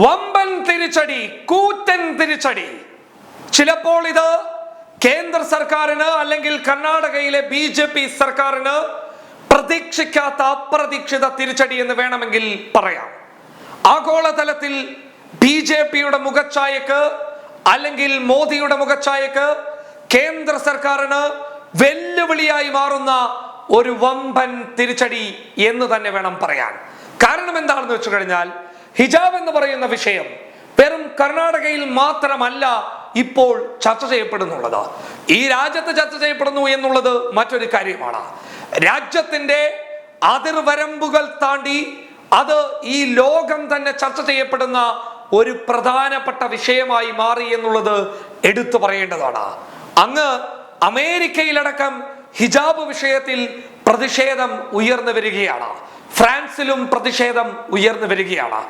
വമ്പൻ തിരിച്ചടി കൂറ്റൻ തിരിച്ചടി. ചിലപ്പോൾ ഇത് കേന്ദ്ര സർക്കാരിന് അല്ലെങ്കിൽ കർണാടകയിലെ ബി ജെ പി സർക്കാരിന് പ്രതീക്ഷിക്കാത്ത അപ്രതീക്ഷിത തിരിച്ചടി എന്ന് വേണമെങ്കിൽ പറയാം. ആഗോളതലത്തിൽ ബി ജെ പിയുടെ മുഖച്ഛായക്ക് അല്ലെങ്കിൽ മോദിയുടെ മുഖച്ഛായക്ക് കേന്ദ്ര സർക്കാരിന് വെല്ലുവിളിയായി മാറുന്ന ഒരു വമ്പൻ തിരിച്ചടി എന്ന് തന്നെ വേണം പറയാൻ. കാരണം എന്താണെന്ന് വെച്ചു കഴിഞ്ഞാൽ ഹിജാബ് എന്ന് പറയുന്ന വിഷയം വെറും കർണാടകയിൽ മാത്രമല്ല ഇപ്പോൾ ചർച്ച ചെയ്യപ്പെടുന്നുള്ളത്. ഈ രാജ്യത്ത് ചർച്ച ചെയ്യപ്പെടുന്നു എന്നുള്ളത് മറ്റൊരു കാര്യമാണ്. രാജ്യത്തിന്റെ അതിർവരമ്പുകൾ താണ്ടി അത് ഈ ലോകം തന്നെ ചർച്ച ചെയ്യപ്പെടുന്ന ഒരു പ്രധാനപ്പെട്ട വിഷയമായി മാറി എന്നുള്ളത് എടുത്തു പറയേണ്ടതാണ്. അങ്ങ് അമേരിക്കയിലടക്കം ഹിജാബ് വിഷയത്തിൽ പ്രതിഷേധം ഉയർന്നു വരികയാണ്. ഫ്രാൻസിലും പ്രതിഷേധം ഉയർന്നു വരികയാണ്.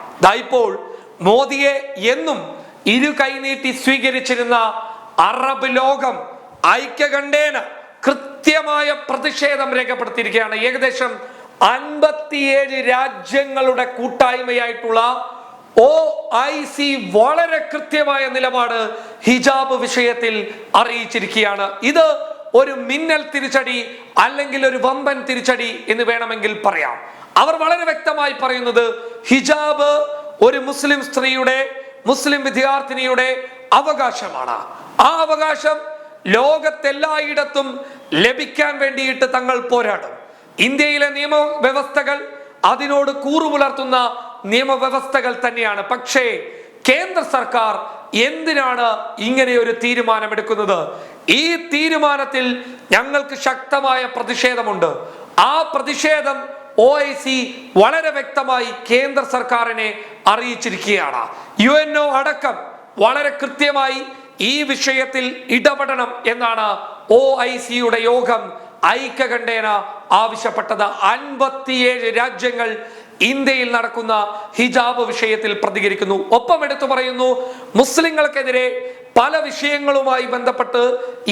ഇപ്പോൾ മോദിയെ എന്നും ഇരു കൈനീട്ടി സ്വീകരിച്ചിരുന്ന അറബ് ലോകം ഐക്യകണ്ഠേന കൃത്യമായ പ്രതിഷേധം രേഖപ്പെടുത്തിയിരിക്കുകയാണ്. ഏകദേശം അൻപത്തിയേഴ് രാജ്യങ്ങളുടെ കൂട്ടായ്മയായിട്ടുള്ള ഒ ഐ സി വളരെ കൃത്യമായ നിലപാട് ഹിജാബ് വിഷയത്തിൽ അറിയിച്ചിരിക്കുകയാണ്. ഇത് ഒരു മിന്നൽ തിരിച്ചടി അല്ലെങ്കിൽ ഒരു വമ്പൻ തിരിച്ചടി എന്ന് വേണമെങ്കിൽ പറയാം. അവർ വളരെ വ്യക്തമായി പറയുന്നത് ഹിജാബ് ഒരു മുസ്ലിം സ്ത്രീയുടെ മുസ്ലിം വിദ്യാർത്ഥിനിയുടെ അവകാശമാണ്. ആ അവകാശം ലോകത്തെല്ലായിടത്തും ലഭിക്കാൻ വേണ്ടിയിട്ട് തങ്ങൾ പോരാടും. ഇന്ത്യയിലെ നിയമവ്യവസ്ഥകൾ അതിനോട് കൂറുപുലർത്തുന്ന നിയമവ്യവസ്ഥകൾ തന്നെയാണ്. പക്ഷേ കേന്ദ്ര സർക്കാർ എന്തിനാണ് ഇങ്ങനെ ഒരു തീരുമാനമെടുക്കുന്നത്? ഈ തീരുമാനത്തിൽ ഞങ്ങൾക്ക് ശക്തമായ പ്രതിഷേധമുണ്ട്. ആ പ്രതിഷേധം ഒ ഐ സി വളരെ വ്യക്തമായി കേന്ദ്ര സർക്കാരിനെ അറിയിച്ചിരിക്കുകയാണ്. യു എൻ ഒ അടക്കം വളരെ കൃത്യമായി ഈ വിഷയത്തിൽ ഇടപെടണം എന്നാണ് ഒ ഐ സിയുടെ യോഗം ഐക്യകണ്ഠേന ആവശ്യപ്പെട്ടത്. അൻപത്തിയേഴ് രാജ്യങ്ങൾ ഇന്ത്യയിൽ നടക്കുന്ന ഹിജാബ് വിഷയത്തിൽ പ്രതികരിക്കുന്നു. ഒപ്പം എടുത്തു പറയുന്നു മുസ്ലിങ്ങൾക്കെതിരെ പല വിഷയങ്ങളുമായി ബന്ധപ്പെട്ട്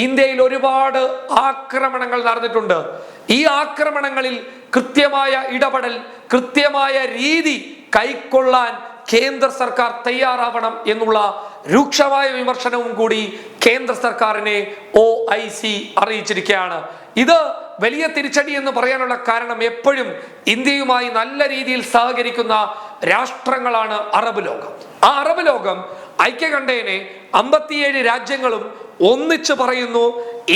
ഇന്ത്യയിൽ ഒരുപാട് ആക്രമണങ്ങൾ നടന്നിട്ടുണ്ട്. ഈ ആക്രമണങ്ങളിൽ കൃത്യമായ ഇടപെടൽ കൃത്യമായ രീതി കൈക്കൊള്ളാൻ കേന്ദ്ര സർക്കാർ തയ്യാറാവണം എന്നുള്ള രൂക്ഷമായ വിമർശനവും കൂടി കേന്ദ്ര സർക്കാരിനെ ഒ ഐ സി അറിയിച്ചിരിക്കുകയാണ്. ഇത് വലിയ തിരിച്ചടി എന്ന് പറയാനുള്ള കാരണം എപ്പോഴും ഇന്ത്യയുമായി നല്ല രീതിയിൽ സഹകരിക്കുന്ന രാഷ്ട്രങ്ങളാണ് അറബ് ലോകം. ആ അറബ് ലോകം ഐക്യകണ്ഠേനെ അമ്പത്തിയേഴ് രാജ്യങ്ങളും ഒന്നിച്ചു പറയുന്നു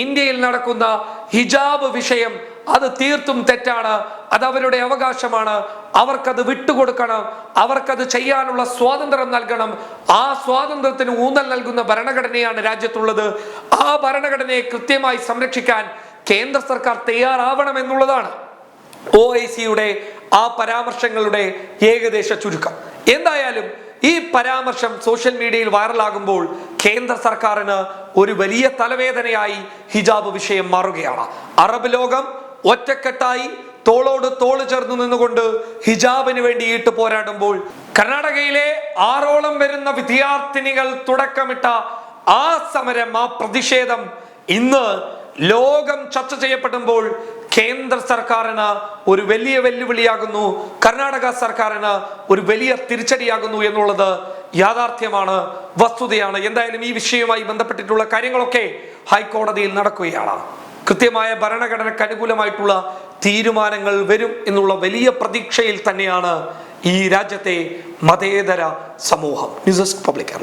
ഇന്ത്യയിൽ നടക്കുന്ന ഹിജാബ് വിഷയം അത് തീർത്തും തെറ്റാണ് അത് അവരുടെ അവകാശമാണ് അവർക്കത് വിട്ടുകൊടുക്കണം അവർക്കത് ചെയ്യാനുള്ള സ്വാതന്ത്ര്യം നൽകണം ആ സ്വാതന്ത്ര്യത്തിന് ഊന്നൽ നൽകുന്ന ഭരണഘടനയാണ് രാജ്യത്തുള്ളത്. ആ ഭരണഘടനയെ കൃത്യമായി സംരക്ഷിക്കാൻ കേന്ദ്ര സർക്കാർ തയ്യാറാവണം എന്നുള്ളതാണ് ഒ ഐ സിയുടെ ആ പരാമർശങ്ങളുടെ ഏകദേശ ചുരുക്കം. എന്തായാലും ഈ പരാമർശം സോഷ്യൽ മീഡിയയിൽ വൈറലാകുമ്പോൾ കേന്ദ്ര സർക്കാരിന് ഒരു വലിയ തലവേദനയായി ഹിജാബ് വിഷയം മാറുകയാണ്. അറബ് ലോകം ഒറ്റക്കെട്ടായി തോളോട് തോൾ ചേർന്ന് നിന്നുകൊണ്ട് ഹിജാബിന് വേണ്ടി വേണ്ടിയിട്ട് പോരാടുമ്പോൾ കർണാടകയിലെ ആറോളം വരുന്ന വിദ്യാർത്ഥിനികൾ തുടക്കമിട്ട ആ സമരം ആ പ്രതിഷേധം ഇന്ന് ലോകം ചർച്ച ചെയ്യപ്പെടുമ്പോൾ കേന്ദ്ര സർക്കാരിന് ഒരു വലിയ വെല്ലുവിളിയാകുന്നു കർണാടക സർക്കാരിന് ഒരു വലിയ തിരിച്ചടിയാകുന്നു എന്നുള്ളത് യാഥാർത്ഥ്യമാണ് വസ്തുതയാണ്. എന്തായാലും ഈ വിഷയവുമായി ബന്ധപ്പെട്ടിട്ടുള്ള കാര്യങ്ങളൊക്കെ ഹൈക്കോടതിയിൽ നടക്കുകയാണ്. കൃത്യമായ ഭരണഘടനയ്ക്ക് അനുകൂലമായിട്ടുള്ള തീരുമാനങ്ങൾ വരും എന്നുള്ള വലിയ പ്രതീക്ഷയിൽ തന്നെയാണ് ഈ രാജ്യത്തെ മതേതര സമൂഹം. News desk public